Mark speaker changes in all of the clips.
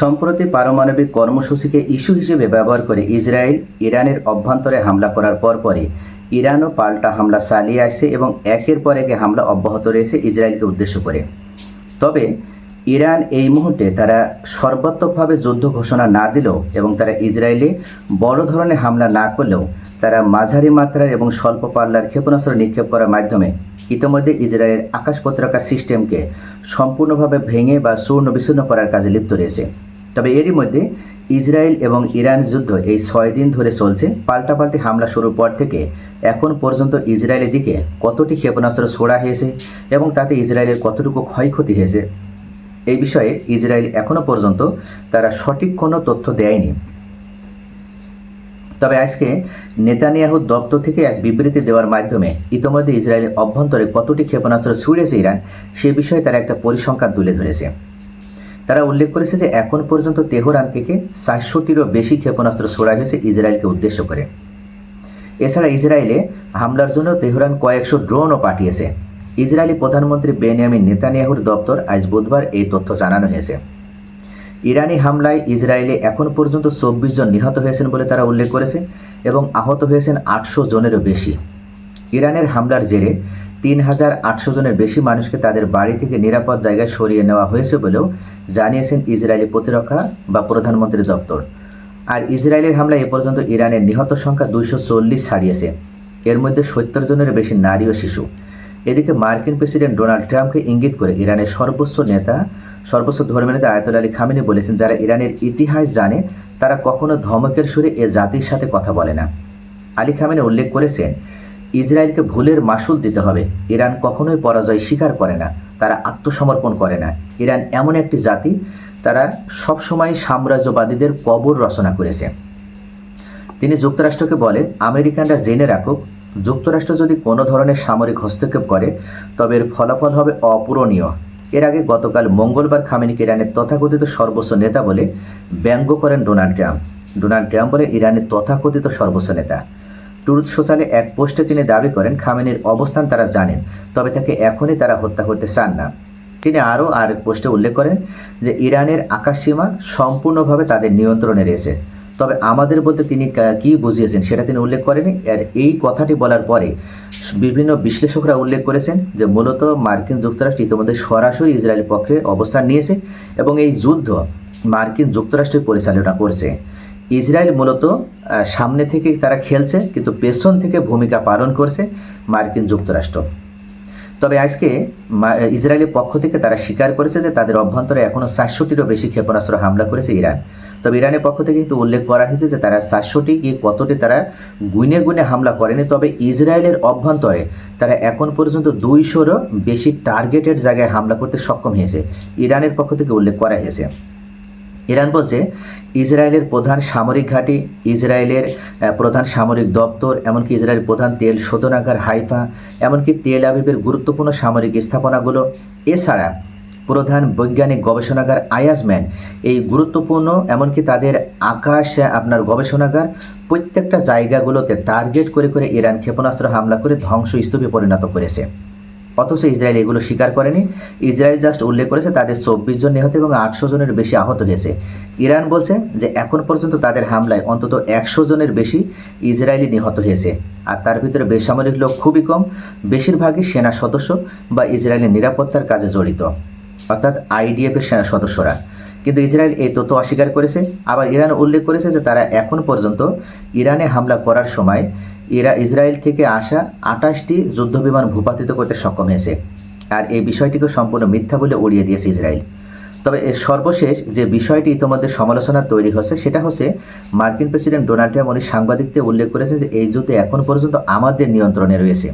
Speaker 1: সম্প্রতি পারমাণবিক কর্মসূচিকে ইস্যু হিসেবে ব্যবহার করে ইসরায়েল ইরানের অভ্যন্তরে হামলা করার পর পরে ইরানও পাল্টা হামলা চালিয়ে আসছে এবং একের পর একে হামলা অব্যাহত রয়েছে ইসরায়েলকে উদ্দেশ্য করে তবে ইরান এই মুহূর্তে তারা সর্বাত্মকভাবে যুদ্ধ ঘোষণা না দিলেও এবং তারা ইসরায়েলে বড় ধরনের হামলা না করলেও তারা মাঝারি মাত্রার এবং স্বল্প পাল্লার ক্ষেপণাস্ত্র নিক্ষেপ করার মাধ্যমে ইতিমধ্যে ইসরায়েলের আকাশপত্রকা সিস্টেমকে সম্পূর্ণভাবে ভেঙে বা চূর্ণ বিচ্ছিন্ন করার কাজে লিপ্ত রয়েছে তবে এরই মধ্যে ইসরায়েল এবং ইরান যুদ্ধ এই ছয় দিন ধরে চলছে পাল্টাপাল্টি হামলা শুরুর পর থেকে এখন পর্যন্ত ইসরায়েলের দিকে কতটি ক্ষেপণাস্ত্র ছোড়া হয়েছে এবং তাতে ইসরায়েলের কতটুকু ক্ষয়ক্ষতি হয়েছে এই বিষয়ে ইসরায়েল এখনও পর্যন্ত তারা সঠিক কোনো তথ্য দেয়নি তবে আজকে নেতানিয়াহু দপ্তর থেকে এক বিবৃতি দেওয়ার মাধ্যমে ইতোমধ্যে ইসরায়েলের অভ্যন্তরে কতটি ক্ষেপণাস্ত্র ছুড়েছে ইরান সে বিষয়ে তারা একটা পরিসংখ্যান তুলে ধরেছে তারা উল্লেখ করেছে যে এখন পর্যন্ত তেহরান থেকে চারশোটিরও বেশি ক্ষেপণাস্ত্র ছোড়া হয়েছে ইসরায়েলকে উদ্দেশ্য করে এছাড়া ইসরায়েলে হামলার জন্য তেহরান কয়েকশো ড্রোনও পাঠিয়েছে ইসরায়েলি প্রধানমন্ত্রী বেনিয়ামিন নেতানিয়াহুর দপ্তর আজ বুধবার এই তথ্য জানানো হয়েছে ইরানি হামলায় ইসরায়েলে এখন পর্যন্ত চব্বিশ জন নিহত হয়েছেন বলে তারা উল্লেখ করেছে এবং আহত হয়েছেন আটশো জনেরও বেশি ইরানের হামলার জেরে তিন হাজার আটশো জনের বেশি মানুষকে তাদের বাড়ি থেকে নিরাপদ জায়গায় সরিয়ে নেওয়া হয়েছে বলেও জানিয়েছেন ইসরায়েলি প্রতিরক্ষা বা প্রধানমন্ত্রী দপ্তর আর ইসরায়েলের হামলায় এ পর্যন্ত ইরানের নিহত সংখ্যা দুইশো চল্লিশ ছাড়িয়েছে এর মধ্যে সত্তর জনের বেশি নারী ও শিশু এদিকে মার্কিন প্রেসিডেন্ট ডোনাল্ড ট্রাম্পকে ইঙ্গিত করে ইরানের সর্বোচ্চ নেতা সর্বোচ্চ ধর্মীয় নেতা আয়তুল আলী খামিনি বলেছেন যারা ইরানের ইতিহাস জানে তারা কখনো ধমকের সুরে এ জাতির সাথে কথা বলে না আলী খামিনি উল্লেখ করেছেন ইসরায়েলকে ভুলের মাসুল দিতে হবে ইরান কখনোই পরাজয় স্বীকার করে না তারা আত্মসমর্পণ করে না ইরান এমন একটি জাতি তারা সবসময় সাম্রাজ্যবাদীদের কবর রচনা করেছে তিনি যুক্তরাষ্ট্রকে বলেন আমেরিকানরা জেনে রাখুক যুক্তরাষ্ট্র যদি কোনো ধরনের সামরিক হস্তক্ষেপ করে তবে এর ফলাফল হবে অপূরণীয় এর আগে গতকাল মঙ্গলবার খামেনিকে ইরানের তথাকথিত সর্বোচ্চ নেতা বলে ব্যঙ্গ করেন ডোনাল্ড ট্রাম্প ডোনাল্ড ট্রাম্প বলে ইরানের তথাকথিত সর্বোচ্চ নেতা টুরুত সোশালে এক পোস্টে তিনি দাবি করেন খামেনির অবস্থান তারা জানেন তবে তাকে এখনই তারা হত্যা করতে চান না তিনি আরও আরেক পোস্টে উল্লেখ করেন যে ইরানের আকাশসীমা সম্পূর্ণভাবে তাদের নিয়ন্ত্রণে রয়েছে তবে আমাদের বলতে তিনি কি বুঝিয়েছেন সেটা তিনি উল্লেখ করেনি আর এই কথাটি বলার পরে বিভিন্ন বিশ্লেষকরা উল্লেখ করেছেন যে মূলত মার্কিন যুক্তরাষ্ট্র ইতিমধ্যে সরাসরি ইসরায়েলের পক্ষে অবস্থান নিয়েছে এবং এই যুদ্ধ মার্কিন যুক্তরাষ্ট্রের পরিচালনা করছে ইসরায়েল মূলত সামনে থেকে তারা খেলছে কিন্তু পেছন থেকে ভূমিকা পালন করছে মার্কিন যুক্তরাষ্ট্র তবে আজকে ইসরায়েলের পক্ষ থেকে তারা স্বীকার করেছে যে তাদের অভ্যন্তরে এখনও সাতশোটিরও বেশি ক্ষেপণাস্ত্র হামলা করেছে ইরান তবে ইরানের পক্ষ থেকে কিন্তু উল্লেখ করা হয়েছে যে তারা সাতশোটি কি কতটি তারা গুনে গুনে হামলা করেনি তবে ইসরায়েলের অভ্যন্তরে তারা এখন পর্যন্ত দুইশোরও বেশি টার্গেটের জায়গায় হামলা করতে সক্ষম হয়েছে ইরানের পক্ষ থেকে উল্লেখ করা হয়েছে ইরান বলছে ইসরায়েলের প্রধান সামরিক ঘাঁটি ইসরায়েলের প্রধান সামরিক দপ্তর এমনকি ইসরায়েলের প্রধান তেল শোধনাগার হাইফা এমনকি তেল আবিবের গুরুত্বপূর্ণ সামরিক স্থাপনাগুলো এছাড়া প্রধান বৈজ্ঞানিক গবেষণাগার আয়াজম্যান এই গুরুত্বপূর্ণ এমনকি তাদের আকাশ আপনার গবেষণাগার প্রত্যেকটা জায়গাগুলোতে টার্গেট করে করে ইরান ক্ষেপণাস্ত্র হামলা করে ধ্বংসস্তূপে পরিণত করেছে অথচ ইসরায়েল এগুলো স্বীকার করেনি ইসরায়েল জাস্ট উল্লেখ করেছে তাদের চব্বিশ জন নিহত এবং আটশো জনের বেশি আহত হয়েছে ইরান বলছে যে এখন পর্যন্ত তাদের হামলায় অন্তত একশো জনের বেশি ইসরায়েলি নিহত হয়েছে আর তার ভিতরে বেসামরিক লোক খুবই কম বেশিরভাগই সেনা সদস্য বা ইসরায়েলের নিরাপত্তার কাজে জড়িত অর্থাৎ আইডিএফের সেনা সদস্যরা কিন্তু ইসরায়েল এই তথ্য অস্বীকার করেছে আবার ইরান উল্লেখ করেছে যে তারা এখন পর্যন্ত ইরানে হামলা করার সময় ইরা ইসরায়েল থেকে আসা আটাশটি যুদ্ধবিমান ভূপাতিত করতে সক্ষম হয়েছে আর এই বিষয়টিকে সম্পূর্ণ মিথ্যা বলে উড়িয়ে দিয়েছে ইসরায়েল তবে এর সর্বশেষ যে বিষয়টি ইতিমধ্যে সমালোচনা তৈরি হচ্ছে সেটা হচ্ছে মার্কিন প্রেসিডেন্ট ডোনাল্ড ট্রাম্প উনি সাংবাদিকদের উল্লেখ করেছেন যে এই যুদ্ধে এখন পর্যন্ত আমাদের নিয়ন্ত্রণে রয়েছে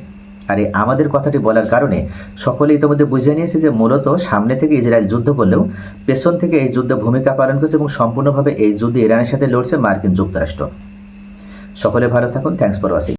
Speaker 1: আর এই আমাদের কথাটি বলার কারণে সকলে ইতিমধ্যে বুঝে নিয়েছে যে মূলত সামনে থেকে ইসরায়েল যুদ্ধ করলেও পেছন থেকে এই যুদ্ধে ভূমিকা পালন করেছে এবং সম্পূর্ণভাবে এই যুদ্ধে ইরানের সাথে লড়ছে মার্কিন যুক্তরাষ্ট্র সকলে ভালো থাকুন থ্যাংকস ফর ওয়াচিং